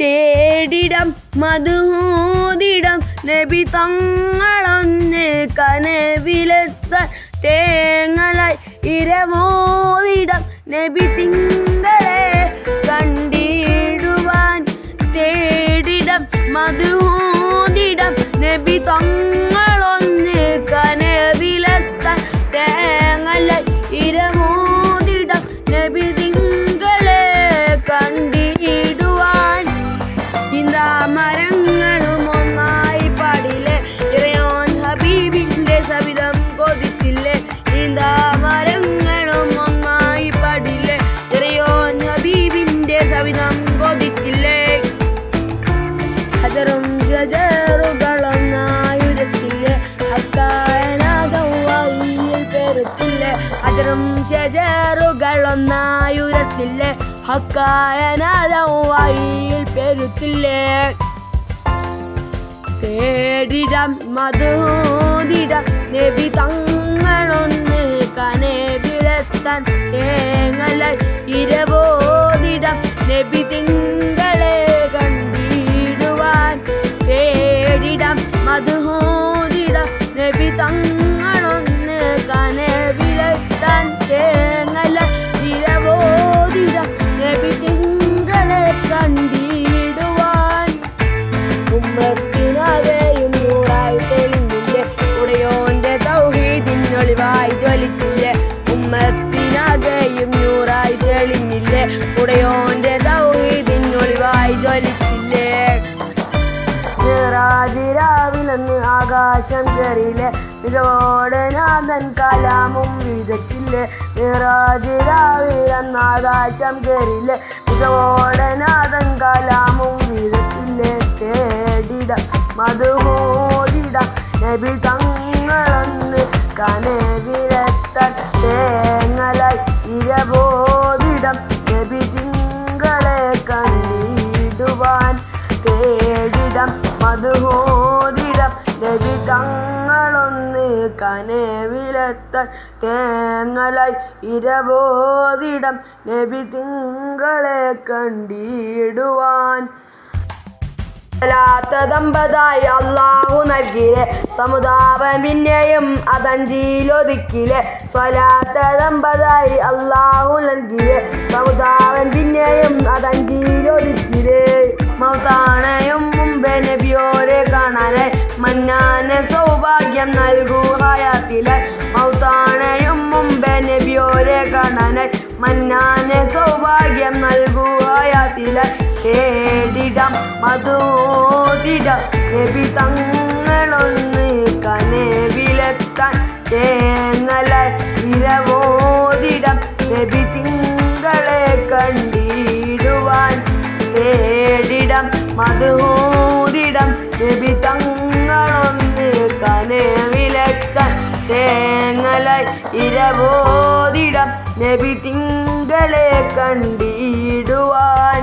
തേടിടം മധുഹൂതിടം നബി തങ്ങളൊന്ന് കനവിലെത്താൻ തേങ്ങലായി ഇരമോതിടം നബി തിങ്കളെ കണ്ടിടുവാൻ തേടിടം മധുദിടം ഹജറും ഷജറുകളൊന്നായുരത്തില്ലേ ഹക്കായനാഥവായിൽ പെരുത്തില്ലേ? തേടിടം മധുദിടം നബി തങ്ങളൊന്ന് തേടിടം മധുദിടം നബി തങ്ങളൊന്ന് കനവിലെത്താൻ തേങ്ങല ഇരബോധിടം നബി തിങ്കളെ കണ്ടിടുവാൻ. ഉമ്മത്തിനാകെയും നൂറായി തെളിഞ്ഞില്ലേ. ഉടയോന്റെ തൗഹീദിനൊളിവായി ജ്വലിക്കില്ലേ. ഉമ്മത്തിനാകെയും നൂറായി തെളിഞ്ഞില്ലേ. ഉടയോന്റെ ആകാശം കയറിയില്ലേ മികവോടെ നാഥൻ കലാമും വിതച്ചില്ലേ രാവിലന്ന് ആകാശം കയറിയില്ലേ മികവോടെ നാഥൻ കലാമും വിതച്ചില്ലേ തേടിട മധുമോടിട നബി തങ്ങളൊന്ന് കനവിലെത്താൻ തേങ്ങലായി ഇരബോധിടം നബി തിങ്കളെ കണ്ടിടുവാൻ തേടിടം മധുമോ തങ്ങളൊന്ന് കനവിലെത്താൻ തേങ്ങലായി ഇരവോതിടം നബി തിങ്കളെ കണ്ടിടുവാൻ. ദമ്പതായി അള്ളാഹു നൽകിയിലെ സമുദാപം പിന്നെയും അതഞ്ചിയിലൊതുക്കിലെ സ്വലാത്ത ദമ്പതായി അള്ളാഹു നൽകിയിലെ സമുദാപം പിന്നെയും അതഞ്ചിയിലൊതുക്കിലേ മൗതാണയും സൗഭാഗ്യം നൽകൂ ഹയാത്തിലെ മൗത്താണയും മുമ്പേ നബിയോരെ കാണാനായി മന്നാനെ സൗഭാഗ്യം നൽകൂ ഹയാത്തിലെ ഏടിടം മധുദിടം നബി തങ്ങളൊന്ന് കനവിലെത്താൻ തേങ്ങല ഇരവോതിടം നബി തിങ്കളെ കണ്ടിടുവാൻ. തേടിടം മധുതിടം നബി തങ്ങളൊന്ന് തേങ്ങല ഇരവോതിടം നബി തിങ്കളെ കണ്ടിടുവാൻ